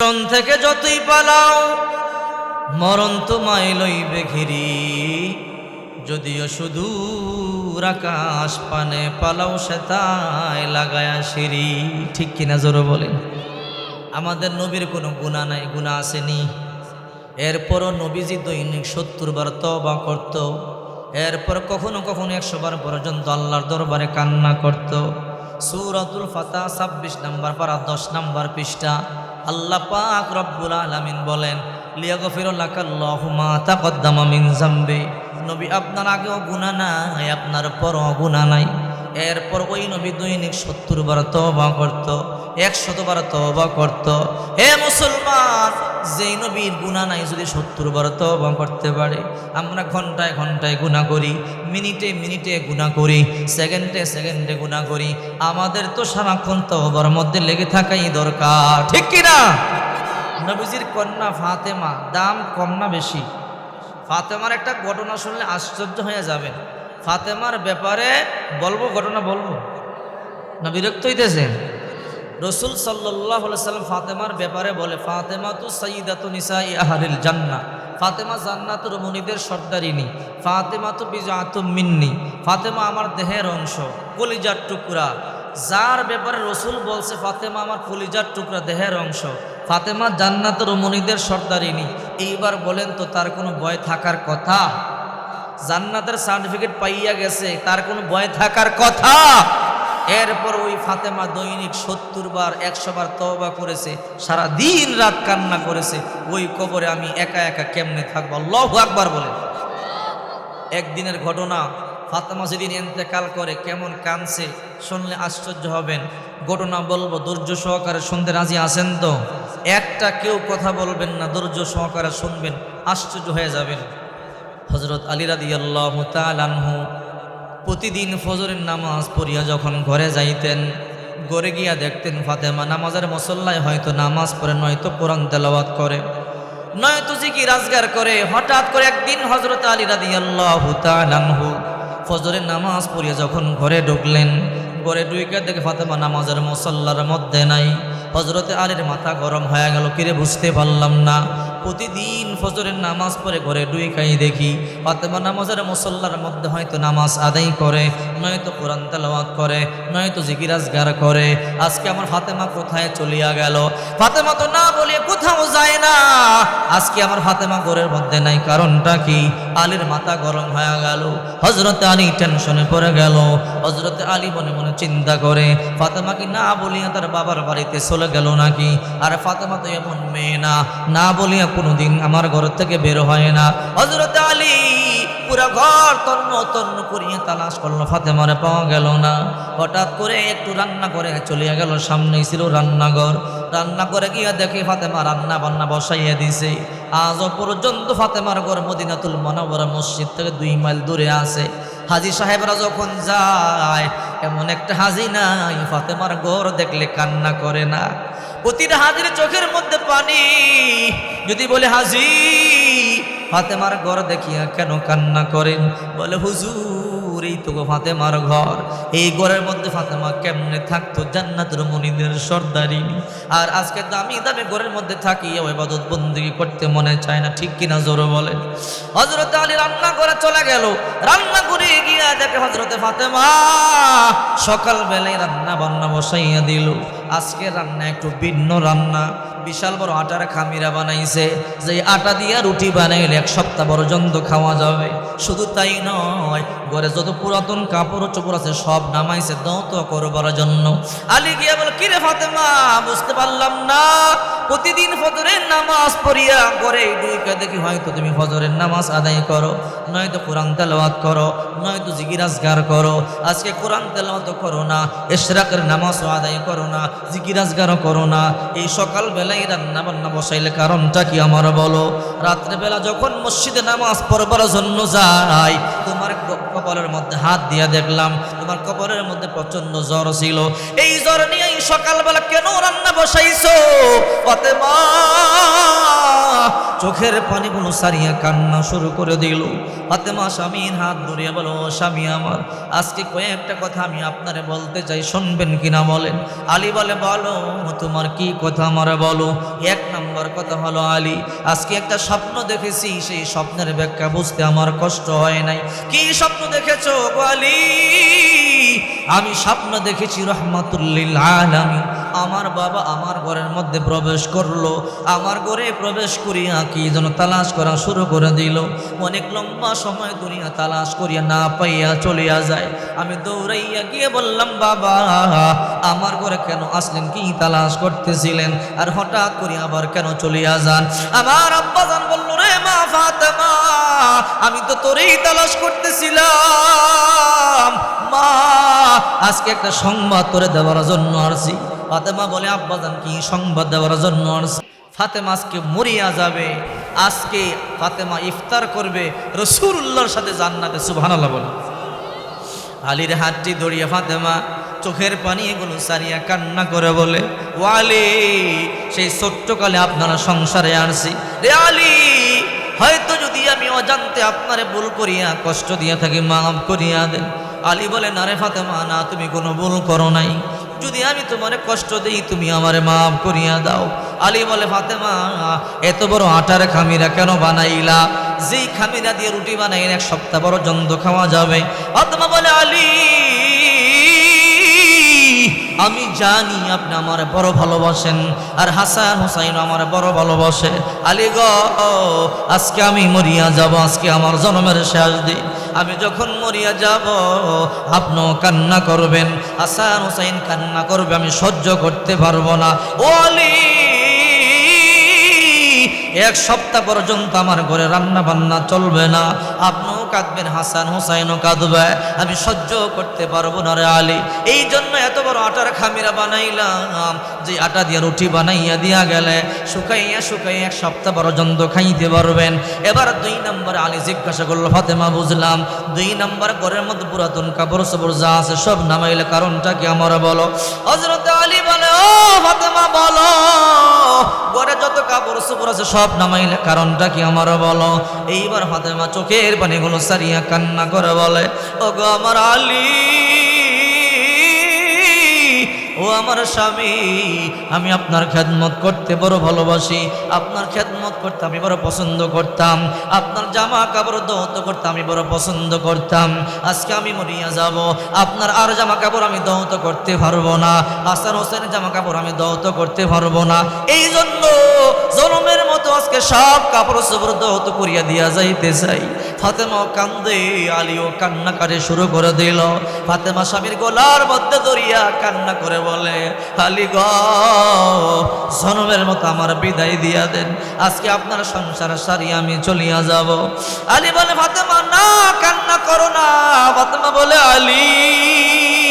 মরণ থেকে যতই পালাও, মরণ তোমায় লইবে ঘিরি। যদিও শুধু আকাশ পানে পালাও সে তাই লাগায়া সিঁড়ি। ঠিক কিনা জোরো বলেন? আমাদের নবীর কোনো গুণা নাই গুণা আসেনি। এরপরও নবীজি দৈনিক সত্তর বার তবা করত। এরপর কখনো কখনো একশো বার পর্যন্ত আল্লাহর দরবারে কান্না করত। সুরাতুল ফাতা ছাব্বিশ নাম্বার পারা দশ নাম্বার পৃষ্ঠা। আল্লাহ পাক রব্বুল আলামিন বলেন নবী, আপনার আগেও গুনাহ নাই, আপনার পরও গুনাহ নাই। এরপর ওই নবী দৈনিক সত্তর বার তবা করত, একশত বার তবা করত। হে মুসলমান যেই নবীর গুণা নাই যদি সত্তর বার তবা করতে পারে, আমরা ঘন্টায় ঘন্টায় গুণা করি, মিনিটে মিনিটে গুণা করি, সেকেন্ডে সেকেন্ডে গুণা করি, আমাদের তো সারাক্ষণ তবার মধ্যে লেগে থাকাই দরকার, ঠিক কিনা নবীজির কন্যা ফাতেমা, দাম কম না বেশি। ফাতেমার একটা ঘটনা শুনলে আশ্চর্য হয়ে যাবেন। ফাতেমার ব্যাপারে বলব, ঘটনা বলব। না বিরক্ত হইতেছেন। রসুল সাল্লাহ সাল্লাম ফাতেমার ব্যাপারে বলে ফাতেমা তু সঈদাতু নিসা আহারিল জান্না ফাতেমা জান্নাত মনিদের সর্দারিনী। ফাতেমা তু বিজাতু মিন্নি। ফাতেমা আমার দেহের অংশ, কলিজার টুকরা। যার ব্যাপারে রসুল বলছে, ফাতেমা আমার কলিজার টুকরা, দেহের অংশ। ফাতেমা জান্নাতুর মনিদের সর্দারিনী। এইবার বলেন তো, তার কোনো ভয় থাকার কথা? জান্নাতের সার্টিফিকেট পাইয়া গেছে, তার কোনো ভয় থাকার কথা? এরপর ওই ফাতেমা দৈনিক সত্তর বার, একশো বার তবা করেছে, সারা দিন রাত কান্না করেছে, ওই কবরে আমি একা একা কেমনে থাকব? আল্লাহু আকবার বলে একদিনের ঘটনা, ফাতেমা যেদিন এন্তেকাল করে, কেমন কানছে শুনলে আশ্চর্য হবেন। ঘটনা বলব, ধৈর্য সহকারে শুনতে রাজি আছেন তো? একটা কেউ কথা বলবেন না, ধৈর্য সহকারে শুনবেন, আশ্চর্য হয়ে যাবেন। হজরত আলী রাদি আল্লাহ তালানহু প্রতিদিন ফজরের নামাজ পড়িয়া যখন ঘরে যাইতেন, ঘরে গিয়া দেখতেন ফাতেমা নামাজের মসল্লায় হয়তো নামাজ পড়ে, নয়তো কোরআন তেলাওয়াত করে। নয়তো জিকি রাজগার করে? হঠাৎ করে একদিন হজরত আলী রাদি আল্লাহ ফজরের নামাজ পড়িয়া যখন ঘরে ঢুকলেন, ঘরে ঢুকে দেখে ফাতেমা নামাজের মসল্লার মধ্যে নাই। হজরতে আলীর মাথা গরম হয়ে গেল, কিরে বুঝতে পারলাম না। প্রতিদিন ফজরের নামাজ পরে ঘরে ডুই খাই দেখি অথবা নামাজের মুসল্লার মধ্যে হয়তো নামাজ আদায় করে, নয়তো কোরআন তালাওয়াত করে, নয়তো জিগিরাজগার করে। আজকে আমার ফাতেমা কোথায় চলিয়া গেল? ফাতেমা তো না বলে কোথাও যায় না। আজকে আমার ফাতেমা ঘরের মধ্যে নাই, কারণটা কি? আলীর মাথা গরম হয়ে গেল। হজরতে আলী টেনশনে পড়ে গেল। হজরতে আলী মনে মনে চিন্তা করে, ফাতেমা কি না বলিয়া তার বাবার বাড়িতে চলে গেল নাকি? আর ফাতেমা তো এমন মেয়ে না না বলিয়া কোনোদিন আমার ঘর থেকে বের হয় না। হজরত আলী পুরা ঘর তন্ন তন্ন করিয়া তালাশ করল, ফাতেমারে পাওয়া গেল না। হঠাৎ করে একটু রান্না করে চলিয়া গেল, সামনেই ছিল রান্নাঘর। রান্না করে গিয়া দেখি ফাতেমা রান্না বান্না বসাইয়া দিছে। আজও পর্যন্ত ফাতেমার ঘর মদিনাতুল মনোবরা মসজিদ থেকে দুই মাইল দূরে আছে। হাজি সাহেবরা যখন যায়, এমন একটা হাজি নাই, ফাতেমার ঘর দেখলে কান্না করে না। প্রতিটা হাজির চোখের মধ্যে পানি। যদি বলে, হাজি ফাতেমার ঘর দেখিয়া কেন কান্না করেন? বলে, হুজুর, এই তো ফাতেমার ঘর। এই ঘরের মধ্যে ফাতেমা কেমনে থাকতো? জান্নাতুর মনিদের সর্দারিনী। আর আজকে দামি দামি ঘরের মধ্যে থাকি ইবাদত বন্দিগি করতে মনে চায় না। ঠিক কিনা জোরে বলেন? হজরত আলী রান্না করে চলে গেল। রান্না করে গিয়া দেখে হজরতে ফাতেমা সকালবেলায় রান্না বান্না বসাইয়া দিল। আজকে রান্না একটু ভিন্ন রান্না। বিশাল বড় আটার খামিরা বানাইছে। যে আটা দিয়া রুটি বানাইলে এক সপ্তাহ পর্যন্ত খাওয়া যাবে। শুধু তাই নয়, ঘরে যত পুরাতন কাপড় চোপড় আছে সব নামাইছে দত করবার জন্য। আলী গিয়া বলে, কিরে ফাতেমা, বুঝতে পারলাম না। প্রতিদিন ফজরের নামাজ পড়িয়া ঘরে দুইকে দেখি, হয়তো তুমি ফজরের নামাজ আদায় করো, নয়তো কোরআন তেলাওয়াত করো, নয়তো জিগিরাজগার করো। আজকে কোরআন তেলাওয়াত করো না, এশরাকের নামাজও আদায় করো না জিগিরাজগারও করো না। এই সকাল বেলায় রান্না বান্না বসাইলে কারণটা কি আমার বলো? রাত্রে বেলা যখন মসজিদে নামাজ পড়বার জন্য যাই তোমার কপালের মধ্যে হাত দিয়া দেখলাম, তোমার কপালের মধ্যে প্রচণ্ড জ্বর ছিল। এই জ্বর নিয়ে সকালবেলা কেন রান্না বসাইছো? ফাতেমা চোখের পানিগুলো সারিয়া কান্না শুরু করে দিল। ফাতেমা স্বামীর হাত ধরিয়া বলো স্বামী আমার, আজকে কয়েকটা কথা আমি আপনারে বলতে চাই, শুনবেন কিনা বলেন? আলী বলে, বলো, তোমার কি কথা আমার বলো? এক নম্বর কথা হলো আলী, আজকে একটা স্বপ্ন দেখেছি, সেই স্বপ্নের ব্যাখ্যা বুঝতে আমার কষ্ট হয় নাই। কি স্বপ্ন দেখেছ আলী? আমি স্বপ্ন দেখেছি রহমাতুল্লিল আলামিন। আমার বাবা আমার ঘরের মধ্যে প্রবেশ করল। আমার ঘরে প্রবেশ করিয়া কি যেন তালাশ করা শুরু করে দিল। অনেক লম্বা সময় দুনিয়া তালাশ করিয়া না পাইয়া চলিয়া যায়। আমি দৌড়াইয়া গিয়ে বললাম, বাবা, আমার ঘরে কেন আসলেন? কি তালাশ করতেছিলেন? আর হঠাৎ করে আবার কেন চলিয়া যান? আমার আব্বা জান বলল, রে মা ফাতেমা, আমি তো তোরেই তালাশ করতেছিলাম। মা, আজকে একটা সংবাদ তোরে দেওয়ার জন্য আসছি ফাতেমা বলে আব্বাজান কি সংবাদ দেওয়ার জন্য ফাতেমা আজকে মরিয়া যাবে। আজকে ফাতেমা ইফতার করবে। রসুল্লাহর সাথে জান্নাতে, সুবহানাল্লাহ বলে। আলীর হাতটি দড়িয়ে ফাতেমা চোখের পানি এগুলো সারিয়া কান্না করে বলে, ও আলী, সেই ছোট্টকালে আপনারা সংসারে আনছি রে আলী, হয়তো যদি আমি অজান্তে আপনারে ভুল করিয়া, কষ্ট দিয়া থাকি, মাফ করিয়া দেন। আলী বলে, না রে ফাতেমা, না, তুমি কোনো ভুল করো নাই। যদি আমি তোমারে কষ্ট দিই, তুমি আমারে মাফ করিয়া দাও। আলী বলে, ফাতেমা, এত বড় আটার খামিরা কেন বানাইলা? যেই খামিরা দিয়ে রুটি বানাইলে এক সপ্তাহ বড় পর্যন্ত খাওয়া যাবে। ফাতেমা বলে, আলী আমি জানি আপনি আমার বড় ভালোবাসেন, আর হাসান হুসাইন আমার বড় ভালোবাসে। আলী গ, আজকে আমি মরিয়া যাব, আজকে আমার জন্মের শেষ দিন। আমি যখন মরিয়া যাব, আপনিও কান্না করবেন, হাসান হুসাইন কান্না করবে, আমি সহ্য করতে পারব না। ও এক সপ্তাহ পর্যন্ত আমার ঘরে রান্না বান্না চলবে না, আপনিও কাঁদবেন, হাসান হুসাইনও কাঁদবে। আমি সহ্য করতে পারব না রে আলী। এই জন্য এত বড় আটার খামিরা বানাইলাম, যে আটা দিয়ে রুটি বানাইয়া দিয়া গেলে শুকাইয়া শুকাইয়া এক সপ্তাহ পর্যন্ত খাইতে পারবেন। এবার দুই নম্বর আলী জিজ্ঞাসা করল, ফাতেমা, বুঝলাম। দুই নম্বর ঘরের মধ্যে পুরাতন কাপড় সাপড় যা আছে সব নামাইলে কারণটা কি আমার বলো? হজরত আলী বলে, ও ফাতেমা, বলো। ঘরে যত কাপড় সুপুর আছে সব নামাইলে কারণটা কি আমার বলো? এইবার ফাতেমা চোখের পানিগুলো সারিয়া কান্না করে বলে ও গো আমার আলী ও আমার স্বামী, আমি আপনার খেদমত করতে বড় ভালোবাসি। আপনার খেদমত করতে আমি বড় পছন্দ করতাম। আপনার জামা কাপড় দৌত করতে আমি বড় পছন্দ করতাম। আজকে আমি মরিয়া যাব। আপনার আর জামা কাপড় আমি দৌত করতে পারব না। হাসান হোসেনের জামা কাপড় আমি দৌত করতে পারব না। এই জন্য জনমের মতো আজকে সব কাপড় চোপড় দৌত করিয়া দিয়া যাইতে চাই। ফাতেমা কান্দে, আলীও কান্নাকারে শুরু করে দিল। ফাতেমা স্বামীর গোলার মধ্যে ধরিয়া কান্না করে বলে, আলী গ, জনমের মতো আমার বিদায় দিয়া দেন। আজকে আপনার সংসার সারি আমি চলিয়া যাব। আলী বলে, ফাতেমা, না, কান্না করো না। ফাতেমা বলে, আলী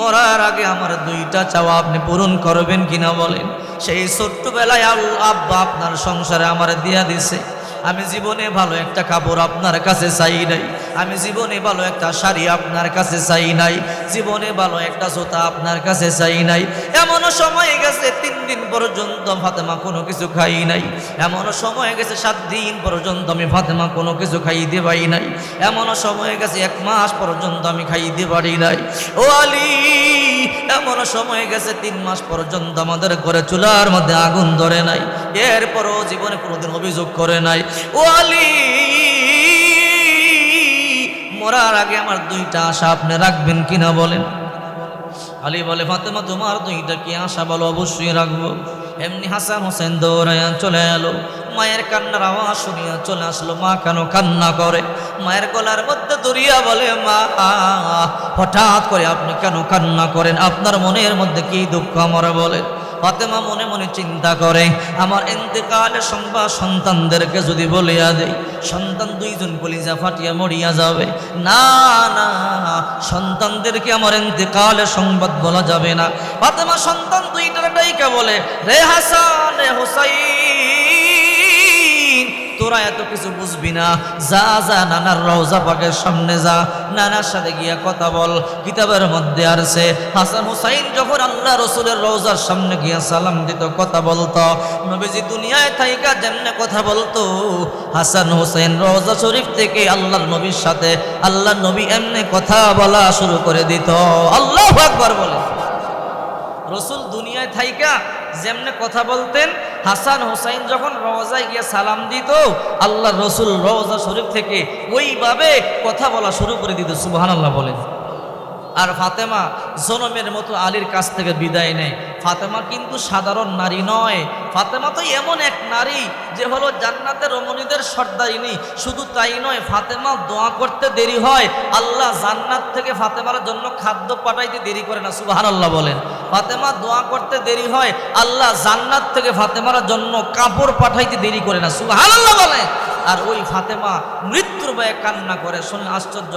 মরার আগে আমার দুইটা চাওয়া আপনি পূরণ করবেন কিনা বলেন? সেই ছোট্টবেলায় আব্বা আপনার সংসারে আমার দিয়া দিছে। আমি জীবনে ভালো একটা কাপড় আপনার কাছে চাই নাই। আমি জীবনে ভালো একটা শাড়ি আপনার কাছে চাই নাই। জীবনে ভালো একটা জুতা আপনার কাছে চাই নাই। এমনও সময় গেছে, তিন দিন পর্যন্ত ফাতেমা কোনো কিছু খাই নাই। এমনও সময় গেছে, সাত দিন পর্যন্ত আমি ফাতেমা কোনো কিছু খাইতে পারি নাই। এমনও সময় গেছে, এক মাস পর্যন্ত আমি খাইতে পারি নাই। ও আলী, এমনও সময় গেছে, তিন মাস পর্যন্ত আমাদের ঘরে চুলার মধ্যে আগুন ধরে নাই। এরপরও জীবনে কোনোদিন অভিযোগ করে নাই। ও আলী মরার আগে আমার দুইটা আশা আপনি রাখবেন কিনা বলেন? আলী বলে, ফাতেমা, তোমার দুইটা কি আশা বলো? অবশ্যই রাখব। এমনি হাসান হোসেন দৌড়াইয়া চলে এলো। মায়ের কান্নার আওয়াজ শুনিয়া চলে আসলো। মা কেন কান্না করে? মায়ের গলার মধ্যে দরিয়া বলে, মা, হঠাৎ করে আপনি কেন কান্না করেন? আপনার মনের মধ্যে কি দুঃখ? আমার বলেন ফাতেমা মনে মনে চিন্তা করে, আমার এতেকালের সংবাদ সন্তানদেরকে যদি বলিয়া দেয় সন্তান দুইজন কলিজা ফাটিয়া মরিয়া যাবে। না না, সন্তানদেরকে আমার এতেকালের সংবাদ বলা যাবে না। ফাতেমা সন্তান দুইটার ডাইকা বলে, রে হাসান, রে তোরা এত কিছু বুঝবি না। যা যা, নানার রওজা পাকের সামনে যা। নানার সাথে গিয়া কথা বল। কিতাবের মধ্যে আসছে হাসান হুসাইন যখন আল্লাহ রসুলের রওজার সামনে গিয়া সালাম দিত, কথা বলতো, নবীজি দুনিয়ায় থাইকা যেমনে কথা বলতো, হাসান হুসাইন রওজা শরীফ থেকে আল্লাহর নবীর সাথে আল্লাহ নবী এমনি কথা বলা শুরু করে দিত। আল্লাহ আকবার বলে। রসুল দুনিয়ায় থাইকা যেমনে কথা বলতেন হাসান হোসাইন যখন রওজায় গিয়ে সালাম দিত আল্লাহ রসুল রওজা শরীফ থেকে ওইভাবে কথা বলা শুরু করে দিত সুবহান আল্লাহ বলেন। আর ফাতেমা জনমের মতো আলীর কাছ থেকে বিদায় নেয়। ফাতেমা কিন্তু সাধারণ নারী নয়। ফাতেমা তো এমন এক নারী যে হলো জান্নাতের রমণীদের সর্দারিনী। শুধু তাই নয়, ফাতেমা দোয়া করতে দেরি হয়। আল্লাহ জান্নাত থেকে ফাতেমার জন্য খাদ্য পাঠাইতে দেরি করে না সুবাহান আল্লাহ বলেন। ফাতেমা দোয়া করতে দেরি হয়, আল্লাহ জান্নাত থেকে ফাতেমার জন্য কাপড় পাঠাইতে দেরি করে না। সুবাহান আল্লাহ বলেন আর ওই ফাতেমা মৃত্যুর ব্যয় কান্না করে। শুনে আশ্চর্য